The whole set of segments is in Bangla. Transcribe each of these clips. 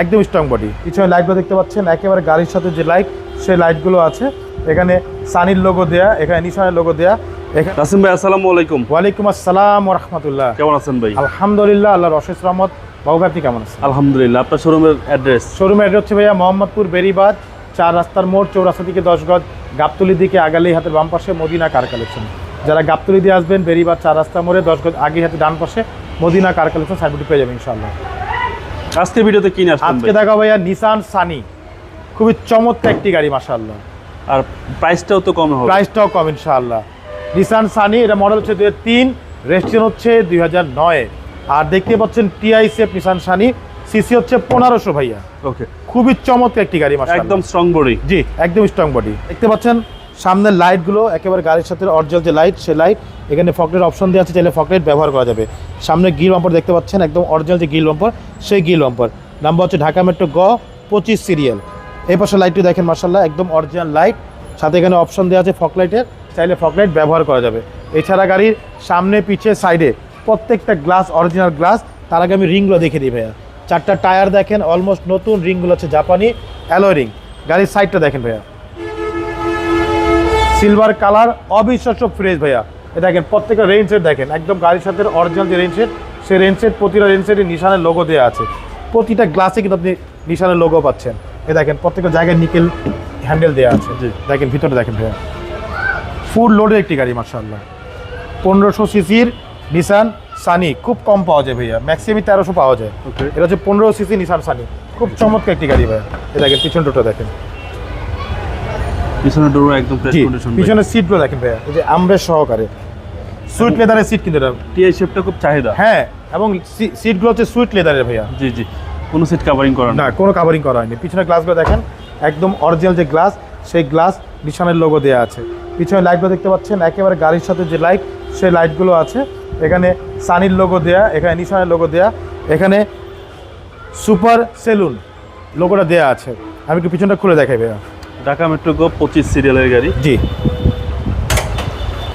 একদম স্ট্রং বডি পিছনে লাইটগুলো দেখতে পাচ্ছেন একেবারে গাড়ির সাথে যে লাইট সেই লাইটগুলো আছে। এখানে সানির লোগো দেয়া এখানে নিশানের লোগো দেয়া। নাসিম ভাই আসসালামু আলাইকুম। ওয়ালাইকুম আসসালাম রহমতুল্লাহ। কেমন আছেন ভাই? আলহামদুলিল্লাহ আল্লাহর অশেষ রহমত। বাবু আপনি কেমন আছেন? আলহামদুলিল্লাহ আপনার শোরুমের অ্যাড্রেস শোরুমের অ্যাড্রেস হচ্ছে ভাইয়া মোহাম্মদপুর বেরিবাদ চার রাস্তার মোড় চৌরাস্তা থেকে দশ গজ দিকে হাতের বাম পাশে মদিনা কার কালেকশন যারা গাবতলি দিয়ে আসবেন বেরিবাদ চার রাস্তা মোড়ে দশ গজ আগে হাতে ডান পাশে মদিনা কার কালেকশন সাইডটি পেয়ে যাবেন ইনশাআল্লাহ। আজকে ভিডিওতে কিনে আসছেন আজকে দেখা ভাইয়া নিসান সানি খুবই চমৎকার একটি গাড়ি মাশাআল্লাহ। আর প্রাইসটাও তো কম হবে। প্রাইসটাও কম ইনশাআল্লাহ। নিসান সানি এটা মডেল হচ্ছে দুই তিন রেজিস্ট্রেশন হচ্ছে দুই হাজার নয়। আর দেখতে পাচ্ছেন TI safe Nissan Sunny CC হচ্ছে পনেরোশো ভাইয়া। ওকে খুবই চমৎকার একটি গাড়ি মাশাআল্লাহ। একদম স্ট্রং বডি জি একদম স্ট্রং বডি দেখতে পাচ্ছেন সামনের লাইটগুলো একেবারে গাড়ির সাথে অরিজিনাল যে লাইট সে লাইট এখানে ফকলেট অপশন দেওয়া আছে, চাইলে ফকলেট ব্যবহার করা যাবে। সামনে গিল বাম্পার দেখতে পাচ্ছেন, একদম অরিজিনাল যে গিল বাম্পার সেই গিল বাম্পার নাম্বার হচ্ছে ঢাকা মেট্রো গ, পঁচিশ সিরিয়াল এই পাশে লাইটটি দেখেন মার্শাল্লাহ একদম অরিজিনাল লাইট সাথে এখানে অপশন দেওয়া আছে ফকলাইটের চাইলে ফকলাইট ব্যবহার করা যাবে। এছাড়া গাড়ির সামনে, পিছে সাইডে প্রত্যেকটা গ্লাস অরিজিনাল গ্লাস তার আগে আমি রিংগুলো দেখে দিই ভাইয়া। চারটা টায়ার দেখেন অলমোস্ট নতুন রিংগুলো হচ্ছে জাপানি অ্যালয় রিং গাড়ির সাইডটা দেখেন ভাইয়া। সিলভার কালার অবিশ্বাস্য ফ্রেশ ভাইয়া। দেখেন প্রত্যেকটা রেঞ্জ সেট দেখেন একদম গাড়ির সাথে অরিজিনাল যে রেঞ্জ সেট সেই রেঞ্জ সেট প্রতিটা রেঞ্জ সেটে নিশানের লোগো দেওয়া আছে। প্রতিটা গ্লাসে কিন্তু আপনি নিশানের লোগো পাচ্ছেন। এ দেখেন প্রত্যেকটা জায়গায় নিকেল হ্যান্ডেল দেওয়া আছে। দেখেন ভিতরে দেখেন ভাইয়া। ফুল লোডের একটি গাড়ি মার্শাল্লাহ পনেরোশো সিসির নিশান সানি খুব কম পাওয়া যায় ভাইয়া। ম্যাক্সিমাম তেরোশো পাওয়া যায়। এটা হচ্ছে পনেরো সিসি নিশান সানি। খুব চমৎকার একটি গাড়ি ভাইয়া। এ দেখেন পিছন দুটো দেখেন। পিছনের ডোর একদম ফ্রেশ কন্ডিশন পিছনের সিটগুলো দেখেন ভাইয়া এই যে আমরের সহকারে। সুইট লেদারের সিট কিন্তু এটা। টিআই শেপটা খুব চাহিদা। হ্যাঁ এবং সিটগুলো হচ্ছে সুইট লেদারের ভাইয়া। জি জি। কোনো সিট কাভারিং করা না কোনো কাভারিং করা হয়নি। পিছনের গ্লাসগুলো দেখেন একদম অরিজিনাল যে গ্লাস সেই গ্লাস নিশানের লোগো দেওয়া আছে। পিছনে লাইটগুলো দেখতে পাচ্ছেন একেবারে গাড়ির সাথে যে লাইট সেই লাইটগুলো আছে। এখানে সানির লোগো দেয়া এখানে নিশানের লোগো দেয়া এখানে সুপার সেলুন লোগোটা দেয়া আছে। আমি একটু পিছনটা খুলে দেখাই ভাইয়া। ঢাকা মেট্রো গো পঁচিশ সিরিয়ালের গাড়ি। জি।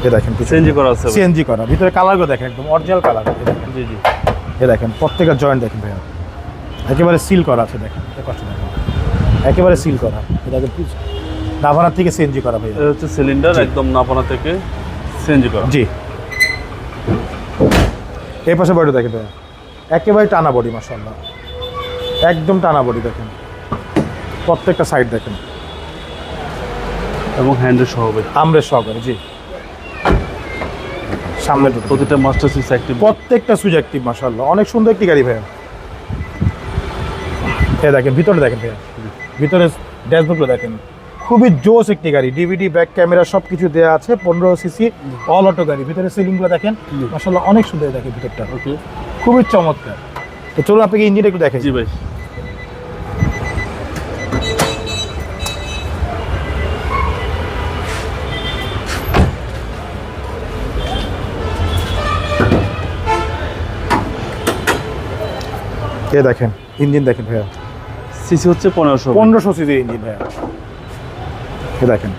এ দেখেন সিএনজি করা আছে সিএনজি করা। ভিতরে কালারগুলো দেখেন একদম অরিজিনাল কালার জি জি। এ দেখেন জয়েন্ট দেখেন ভাইয়া। একেবারে সিল করা আছে দেখেন কষ্ট দেখেন। একেবারে সিল করা এটা থেকে সিএনজি করা ভাইয়া। হচ্ছে সিলিন্ডার। একদম থেকে সিএনজি করা। জি। এই পাশে বডি দেখেন ভাইয়া। একেবারে টানা বডি মাসাল্লাহ একদম টানা বডি দেখেন। প্রত্যেকটা সাইড দেখেন। এবং হ্যান্ডেল সহ ভাই আমরের সহকারে জি। সামনে প্রতিটা মাস্টার সুইচ অ্যাক্টিভ প্রত্যেকটা সুইচ অ্যাক্টিভ মাসাল্লাহ অনেক সুন্দর একটি গাড়ি ভাইয়া। এ দেখেন ভিতরে দেখেন ভাইয়া। ভিতরে ড্যাশবোর্ডগুলো দেখেন। খুবই জোস একটি গাড়ি। ডিভিডি ব্যাক ক্যামেরা সব কিছু দেওয়া আছে। পনেরো সিসি অল অটো গাড়ি। ভিতরে সিলিংগুলো দেখেন। মাসাল্লাহ অনেক সুন্দর দেখেন ভিতরটা। খুবই চমৎকার। তো চলুন আপনাকে ইঞ্জিন একটু দেখেন জি ভাই। এ দেখেন ইঞ্জিন দেখেন ভাইয়া। সিসি হচ্ছে পনেরোশো পনেরোশো সিসি ইঞ্জিন ভাইয়া। এ দেখেন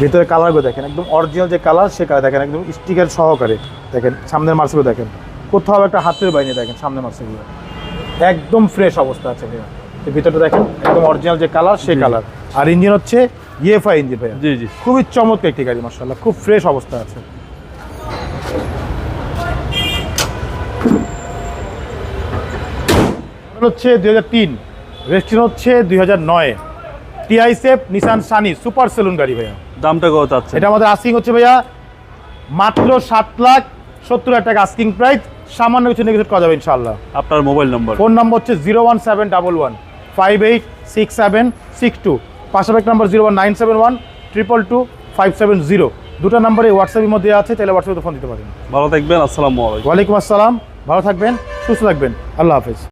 ভিতরে কালারগুলো দেখেন একদম অরিজিনাল যে কালার সে কালার দেখেন একদম স্টিকার সহকারে। দেখেন সামনের মার্সগুলো দেখেন। কোথাও একটা হাতের বাইরে দেখেন সামনের মার্সগুলো একদম ফ্রেশ অবস্থা আছে ভাইয়া। ভিতরটা দেখেন একদম অরিজিনাল যে কালার সে কালার। আর ইঞ্জিন হচ্ছে ইএফআই ইঞ্জিন ভাইয়া। জি জি। খুবই চমৎকার একটি গাড়ি মার্শাল্লাহ খুব ফ্রেশ অবস্থা আছে। হচ্ছে দুই হাজার তিন রেজিস্ট্রেশন হচ্ছে দুই হাজার নয়। TI safe Nissan Sunny super saloon গাড়ি ভাইয়া। দামটা কত আছে? এটা আমাদের আস্কিং হচ্ছে ভাইয়া মাত্র সাত লাখ সত্তর হাজার টাকা আস্কিং প্রাইস সামান্য কিছু নেগোসিয়েট করা যাবে ইনশাল্লাহ আপনার মোবাইল নম্বর ফোন নম্বর হচ্ছে zero one seven double one five eight six seven six two পাশাপাশি number zero one nine seven one triple two five seven zero দুটো নাম্বারে হোয়াটসঅ্যাপের মধ্যে আছে তাহলে হোয়াটসঅ্যাপে ফোন দিতে পারেন। ভালো থাকবেন আসসালামু আলাইকুম। ওয়ালাইকুম আসসালাম ভালো থাকবেন সুস্থ থাকবেন আল্লাহ হাফেজ।